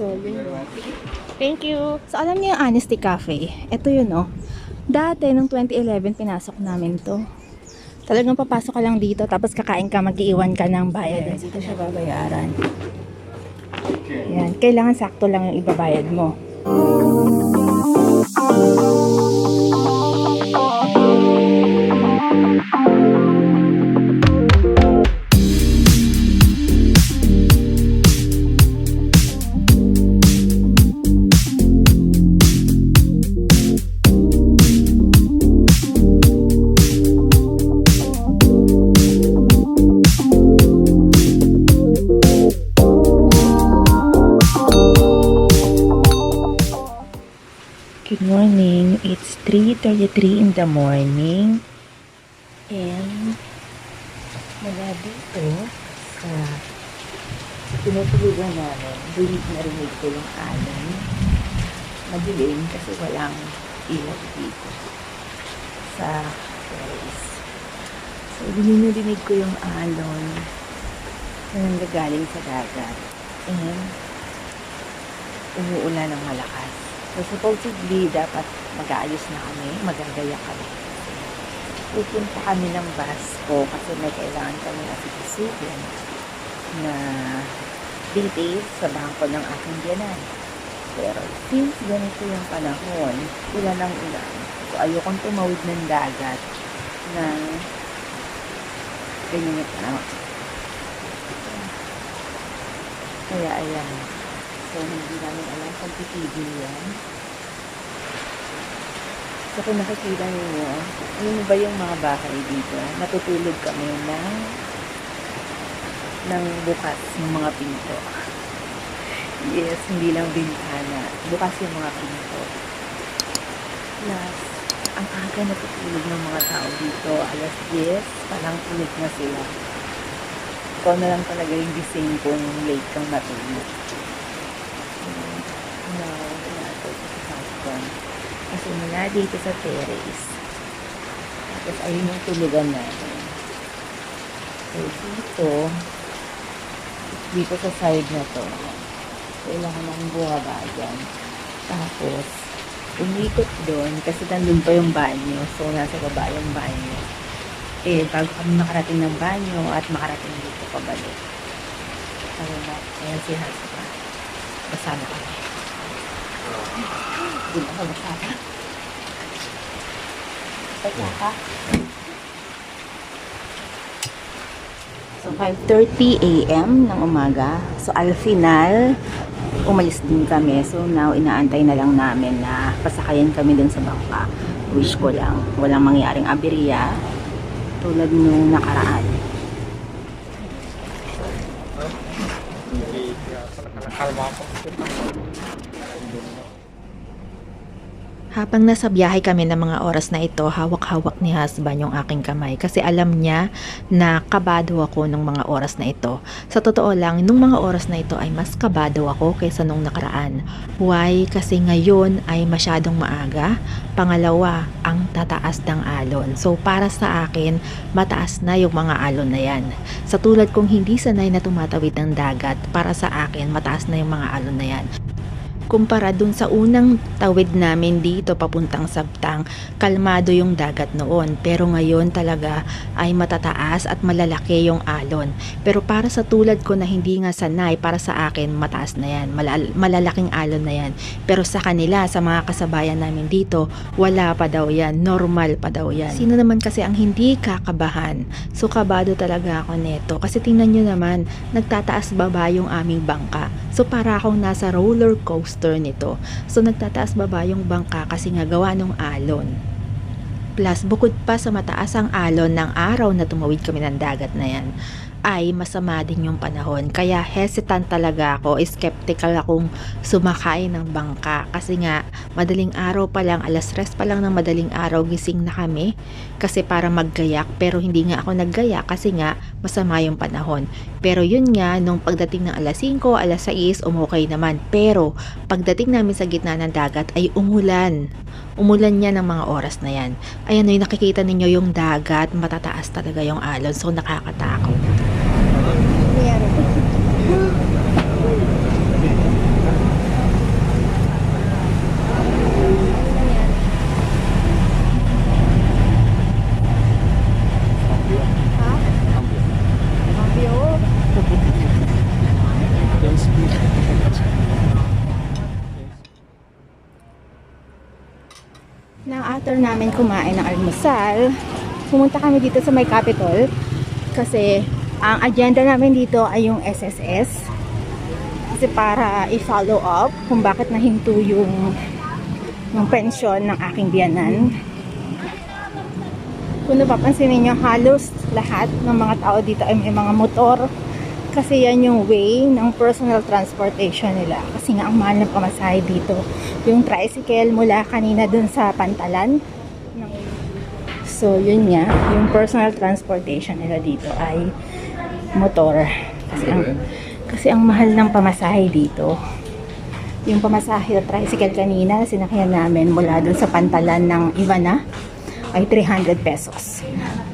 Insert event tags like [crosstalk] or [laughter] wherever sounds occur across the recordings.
So, yun. Thank you. So, alam niyo yung Honesty Cafe? Ito yun, oh. Dati, nung 2011, pinasok namin to. Talagang papasok ka lang dito, tapos kakain ka, mag-iiwan ka ng bayad. Dito siya babayaran. Yan. Kailangan sakto lang yung ibabayad mo. Good 9.33 in the morning. And mula dito sa tinutulugan namin, rinig na rinig ko yung alam. Madilim kasi walang ilaw dito sa terrace. So, dinirinig ko yung alon na nanggagaling sa dagat. And umuulan ng malakas. So, supposedly, dapat mag-aayos na kami, magagaya kami. Pupunta kami ng Basco kasi may kailangan kami asikasuhin na details sa bangko ng aking biyanan. Pero since ganito yung panahon, ulan ng ulan, so ayokong tumawid ng dagat ng ganyan yung panahon. Kaya ayan, So, hindi namin alam kung titigil yan. So, kung nakikita ninyo, ano ba yung mga bahay dito? Natutulog kami ng ng bukas ng mga pinto. [laughs] Yes, hindi lang bintana. Bukas yung mga pinto. Plus, ang aga natutulog ng mga tao dito. Alas 10, palang tulog na sila. Ikaw na lang talaga yung gising kung late kang matulog now natin sa Falcon. Dito sa terrace. Tapos ayun yung tulugan natin. So dito, dito sa side na to, kailangan akong bumaba dyan. Tapos, umikot doon kasi nandun pa yung banyo. So, nasa baba yung banyo. Eh, bago kami makarating ng banyo at makarating dito pabalik. Ayun na, ayan si Haspa. Basa na kami. Hindi na ako basa ka. Basa ka. So, 5.30 a.m. ng umaga. So, al final, umalis din kami. So, now, inaantay na lang namin na pasakayan kami dun sa bangka. Wish ko lang, walang mangyaring aberya tulad nung nakaraan. Habang nasa biyahe kami ng mga oras na ito, hawak-hawak ni husband yung aking kamay kasi alam niya na kabado ako ng mga oras na ito. Sa totoo lang, nung mga oras na ito ay mas kabado ako kaysa nung nakaraan. Why? Kasi ngayon ay masyadong maaga. Pangalawa, ang tataas ng alon. So para sa akin, mataas na yung mga alon na yan. Sa tulad kong hindi sanay na tumatawid ng dagat, para sa akin, mataas na yung mga alon na yan kumpara dun sa unang tawid namin dito papuntang Sabtang, kalmado yung dagat noon. Pero ngayon talaga ay matataas at malalaki yung alon. Pero para sa tulad ko na hindi nga sanay, para sa akin mataas na yan. Malal- malalaking alon na yan. Pero sa kanila, sa mga kasabayan namin dito, wala pa daw yan. Normal pa daw yan. Sino naman kasi ang hindi kakabahan? So kabado talaga ako neto. Kasi tingnan nyo naman, nagtataas baba yung aming bangka. So para akong nasa roller coaster nito. So nagtataas baba yung bangka kasi nga gawa ng alon. Plus, bukod pa sa mataas ang alon ng araw na tumawid kami ng dagat na yan, ay masama din yung panahon. Kaya hesitant talaga ako, skeptical akong sumakay ng bangka. Kasi nga, madaling araw pa lang, alas tres pa lang ng madaling araw, gising na kami. Kasi para maggayak, pero hindi nga ako naggaya kasi nga, masama yung panahon. Pero yun nga, nung pagdating ng alas 5, alas 6, umukay naman. Pero, pagdating namin sa gitna ng dagat ay umulan. Umulan niya ng mga oras na yan. Ayan o, nakikita ninyo yung dagat, matataas talaga yung alon. So, nakakatakot. after namin kumain ng almusal, pumunta kami dito sa may Capitol kasi ang agenda namin dito ay yung SSS kasi para i-follow up kung bakit nahinto yung yung pensyon ng aking biyanan. Kung napapansin ninyo, halos lahat ng mga tao dito ay may mga motor kasi yan yung way ng personal transportation nila. Kasi nga ang mahal ng pamasahe dito. Yung tricycle mula kanina dun sa pantalan. So yun nga, yung personal transportation nila dito ay motor. Kasi ang, kasi ang mahal ng pamasahe dito. Yung pamasahe na tricycle kanina, sinakyan namin mula dun sa pantalan ng Ivana ay 300 pesos.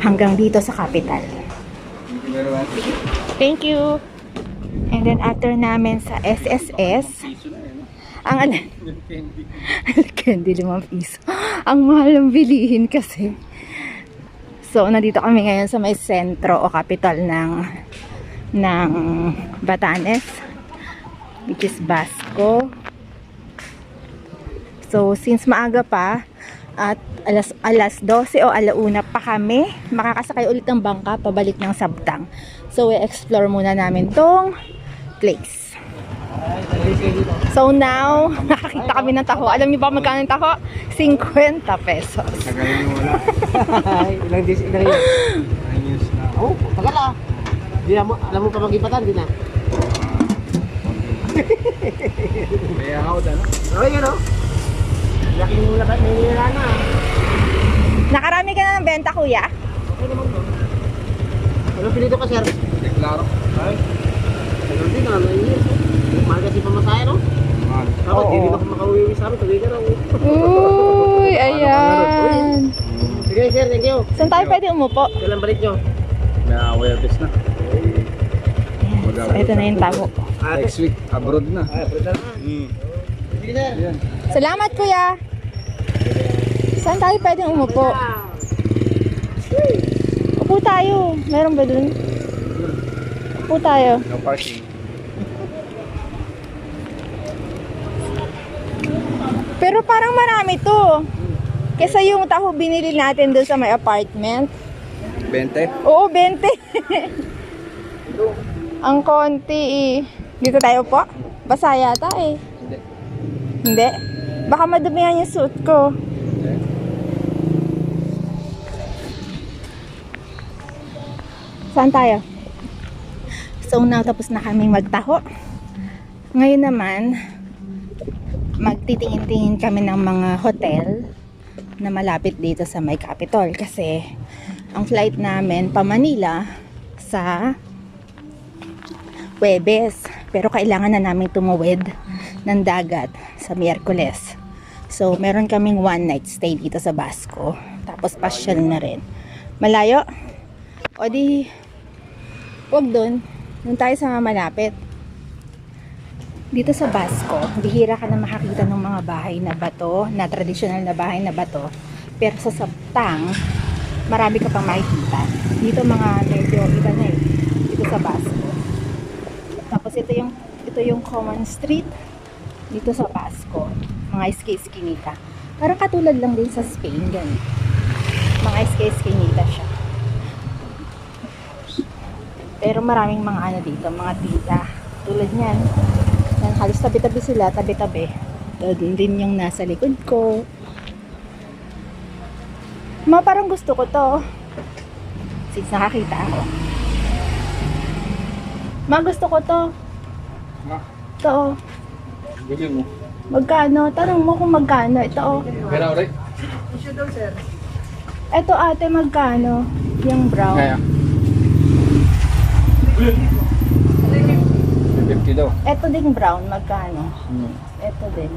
Hanggang dito sa capital. Thank you. And then after namin sa SSS, ang ala candy [laughs] limang piso. Ang mahal ng bilihin kasi. So, nandito kami ngayon sa may sentro o capital ng ng Batanes which is Basco. So, since maaga pa at alas, alas 12 o alauna pa kami, makakasakay ulit ng bangka pabalik ng Sabtang. So, we-explore muna namin tong place. So now, [laughs] nakakita kami ng taho. Alam niyo ba magkano yung taho? 50 pesos. Tagal mo wala. ilang days, ilang yun? Ayos na. Oh, tagal ah. Di mo, alam mo pa mag-ipatan, di na. Kaya ako dala. Oh, yun oh. Laking lakat may nila na. Nakarami ka na ng benta, kuya? Okay naman to. Anong pinito ka, sir? Deklaro. Ay, Tagal din ah, nainis. Mahal kasi pamasahe, no? mahal. Ako, Oo. di rin ako makauwi sa amin. Tuloy ka raw. Uy, ayan. Sige, sir, thank you. Saan tayo pwede umupo? Kailan balik nyo? May awareness na. So, ito na yung taho. Next week, abroad na. Ay, pwede na. Mm. Sige, sir. Salamat, kuya. Saan tayo pwede umupo? Upo tayo. Meron ba dun? Upo tayo. No parking. Pero parang marami to. Kesa yung taho binili natin doon sa may apartment. 20? Oo, 20. [laughs] Ang konti eh. Dito tayo po? Basa yata eh. Hindi. Hindi? Baka madumihan yung suit ko. Saan tayo? So now tapos na kaming magtaho. Ngayon naman, magtitingin-tingin kami ng mga hotel na malapit dito sa may Capitol kasi ang flight namin pa Manila sa Webes. Pero kailangan na namin tumuwid ng dagat sa Miyerkules. So, meron kaming one night stay dito sa Basco. Tapos pasyal na rin. Malayo? O di, wag doon. Doon tayo sa malapit. Dito sa Basco, bihira ka na makakita ng mga bahay na bato, na traditional na bahay na bato. Pero sa Sabtang, marami ka pang makikita. Dito mga medyo iba na eh. Dito sa Basco. Tapos ito yung ito yung common street dito sa Basco. Mga iski-iskinita. Parang katulad lang din sa Spain gan. Mga iski-iskinita siya. Pero maraming mga ano dito, mga tita. Tulad niyan. Halos tabi-tabi sila, tabi-tabi. Doon din yung nasa likod ko. Ma, parang gusto ko to. Since nakakita ako. Ma, gusto ko to. Ma, To. bigyan mo. Magkano? Tanong mo kung magkano. Ito, oh. Pero ulit. Ito, ate, magkano? Yung brown. Kaya. 50 daw. Ito din brown, magkano? Hmm. Ito din.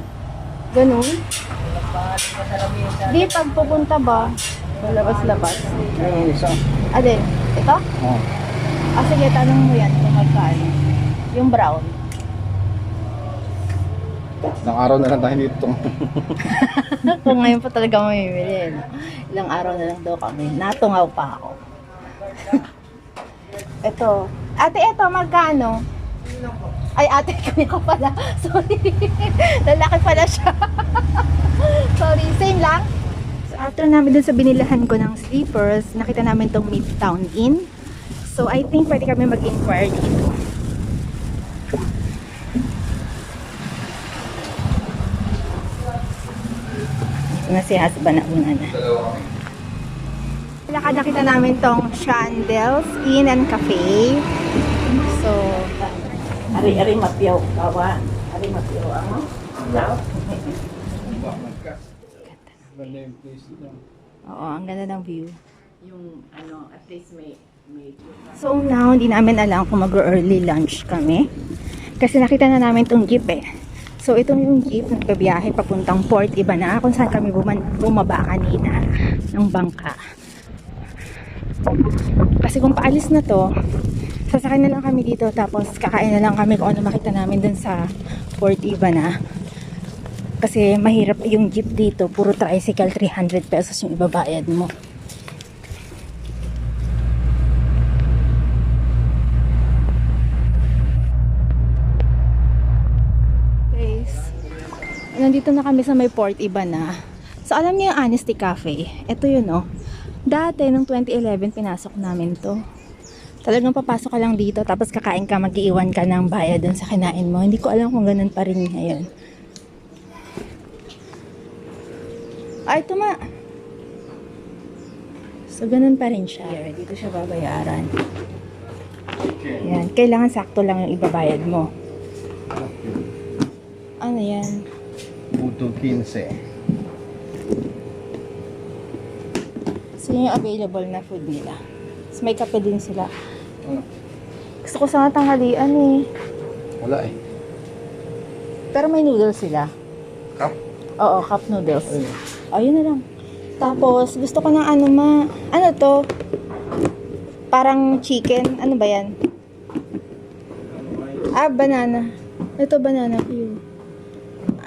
Ganun? Di, pag pupunta ba? Labas-labas. Yung isa. Alin? Ito? Oh. Ah, sige, tanong mo yan kung magkano. Yung brown. Ilang araw na lang tayo dito. [laughs] Kung ngayon pa talaga mamimili. no? Ilang araw na lang daw kami. Natungaw pa ako. [laughs] ito. Ate, ito, magkano? Ay, ate, [laughs] kami ko pala. Sorry. Lalaki pala siya. [laughs] Sorry, same lang? after namin dun sa binilahan ko ng sleepers, nakita namin tong Midtown Inn. So, I think pwede kami mag-inquire dito. Ito na si husband na una na. Lakad nakita namin tong Chandels Inn and Cafe. Ari-ari mapyaw kawan. Ari mapyaw ang nila. oo, ang ganda ng view. Yung ano, at least may may So now, hindi namin alam kung mag-early lunch kami. Kasi nakita na namin itong jeep eh. So ito yung jeep nagbabiyahe papuntang Port Ibana kung saan kami buman, bumaba kanina ng bangka. Kasi kung paalis na to, sasakay na lang kami dito tapos kakain na lang kami kung ano makita namin dun sa Port Ibana. Kasi mahirap yung jeep dito, puro tricycle 300 pesos yung ibabayad mo. Guys, nandito na kami sa may port iba na. So, alam niyo yung Honesty Cafe? Ito yun, oh. Dati, nung 2011, pinasok namin to. Talagang papasok ka lang dito, tapos kakain ka, mag-iiwan ka ng bayad dun sa kinain mo. Hindi ko alam kung ganun pa rin ngayon. Ay, tuma! So, ganun pa rin siya. Dito siya babayaran. Yan. Kailangan sakto lang yung ibabayad mo. Ano yan? Puto 15. So, yun yung available na food nila. Tapos may kape din sila. Ano? Gusto ko sana tanghalian eh. Wala eh. Pero may noodles sila. Cup? Oo, cup noodles. Ayun. Ayun na lang. Tapos, gusto ko ng ano ma... Ano to? Parang chicken. Ano ba yan? Ah, banana. Ito, banana Q.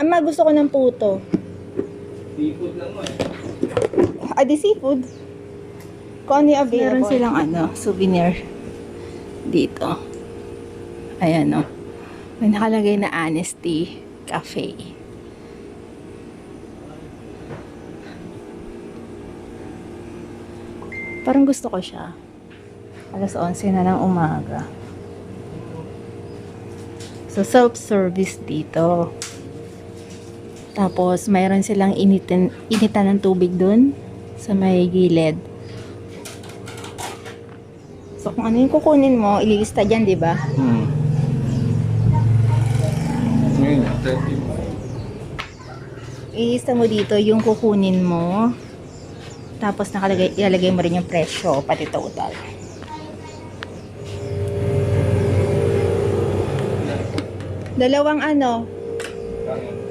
Ama, gusto ko ng puto. Seafood lang mo eh. Ah, di seafood. Kung ano yung available. Meron silang ano, souvenir dito. Ayan o. May nakalagay na Honesty Cafe. Parang gusto ko siya. Alas 11 na ng umaga. So, self-service dito. Tapos, mayroon silang initin, initan ng tubig dun sa may gilid. So, kung ano yung kukunin mo, ililista dyan, di ba? Hmm. Ngayon, 35. Ililista mo dito yung kukunin mo. Tapos, nakalagay, ilalagay mo rin yung presyo, pati total. Dalawang ano,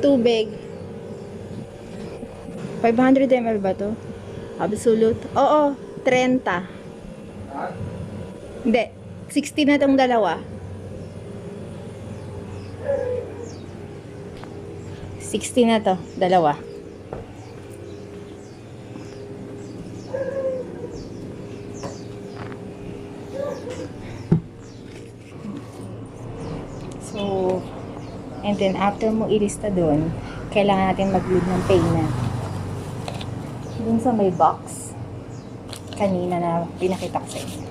tubig. 500 ml ba to? Absolute? Oo, 30. Hindi, 60 na tong dalawa. 60 na to, dalawa. So, and then after mo ilista doon, kailangan natin mag-load ng payment. Dun sa may box, kanina na pinakita ko sa inyo.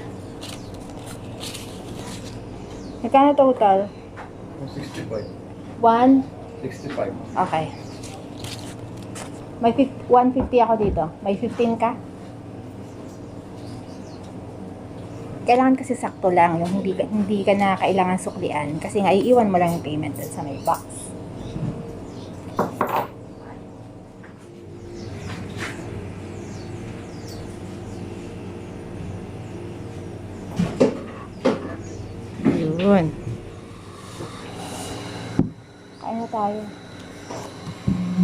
Magkano total? 65. 1? 65. Okay. May fif- 150 ako dito. May 15 ka? Kailangan kasi sakto lang, yung hindi ka, hindi ka na kailangan suklian kasi nga iiwan mo lang yung payment dun sa may box. Na tayo.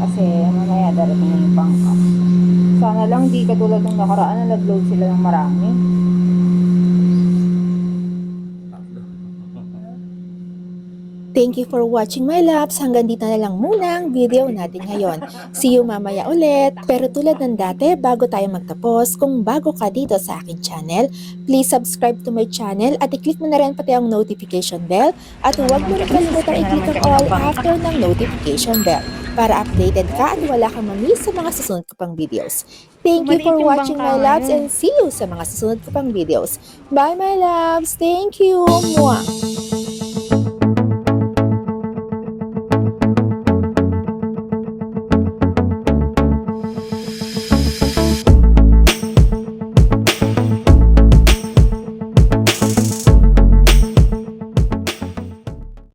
Kasi mamaya darating yung pangkap. Sana lang di katulad ng nakaraan na nag-load sila ng marami. Thank you for watching my loves. Hanggang dito na lang muna ang video natin ngayon. See you mamaya ulit. Pero tulad ng dati, bago tayo magtapos, kung bago ka dito sa akin channel, please subscribe to my channel at i-click mo na rin pati ang notification bell at huwag mo rin kalimutan i-click ang all after ng notification bell para updated ka at wala kang mamiss sa mga susunod ko pang videos. Thank you for watching my loves and see you sa mga susunod ko pang videos. Bye my loves! Thank you! Mwah!